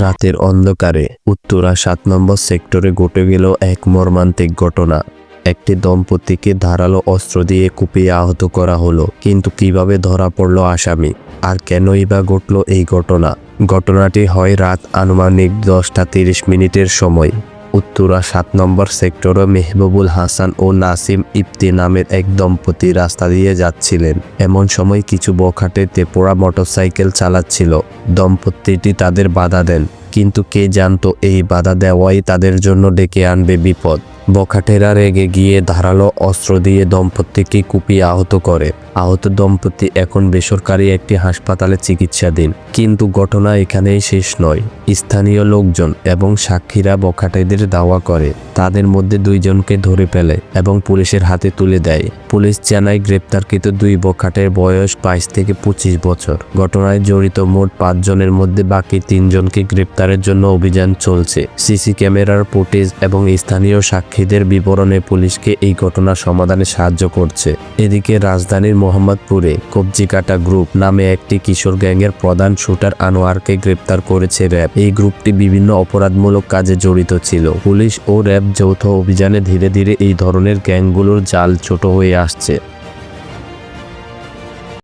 রাতের অন্ধকারে উত্তরা সাত নম্বর সেক্টরে ঘটে গেল এক মর্মান্তিক ঘটনা। একটি দম্পতিকে ধারালো অস্ত্র দিয়ে কুপিয়ে আহত করা হলো, কিন্তু কীভাবে ধরা পড়ল আসামি? আর কেনই বা ঘটল এই ঘটনা? ঘটনাটি হয় রাত আনুমানিক দশটা তিরিশ মিনিটের সময়। উত্তরা সাত নম্বর সেক্টরে মেহবুবুল হাসান ও নাসিম ইফতি নামের এক দম্পতি রাস্তা দিয়ে যাচ্ছিলেন। এমন সময় কিছু বখাটে তেপোড়া মোটরসাইকেল চালাচ্ছিল। দম্পতিটি তাদের বাধা দেন, কিন্তু কে জানতো এই বাধা দেওয়াই তাদের জন্য ডেকে আনবে বিপদ। বখাটেরা রেগে গিয়ে ধারালো অস্ত্র দিয়ে দম্পতিকে কুপিয়ে আহত করে। আহত দম্পতি এখন বেসরকারি একটি হাসপাতালে চিকিৎসাধীন। কিন্তু ঘটনা এখানেই শেষ নয়। স্থানীয় লোকজন এবং সাক্ষীরা বখাটেদের দাওয়া করে। তাদের মধ্যে দুইজনকে ধরে ফেলে এবং পুলিশের হাতে তুলে দেয়। পুলিশ জানায় গ্রেপ্তারকৃত দুই বখাটের বয়স বাইশ থেকে পঁচিশ বছর। ঘটনায় জড়িত মোট পাঁচজনের মধ্যে বাকি তিনজনকে গ্রেপ্তারের জন্য অভিযান চলছে। সিসি ক্যামেরার ফুটেজ এবং স্থানীয় সাক্ষীদের বিবরণে পুলিশকে এই ঘটনা সমাধানে সাহায্য করছে। এদিকে রাজধানীর মোহাম্মদপুরে কবজিকাটা গ্রুপ নামে একটি কিশোর গ্যাংয়ের প্রধান শুটার আনোয়ারকে গ্রেপ্তার করেছে র্যাব। এই গ্রুপটি বিভিন্ন অপরাধমূলক কাজে জড়িত ছিল। পুলিশ ও র্যাব যৌথ অভিযানে ধীরে ধীরে এই ধরনের গ্যাংগুলোর জাল ছোট হয়ে আসছে।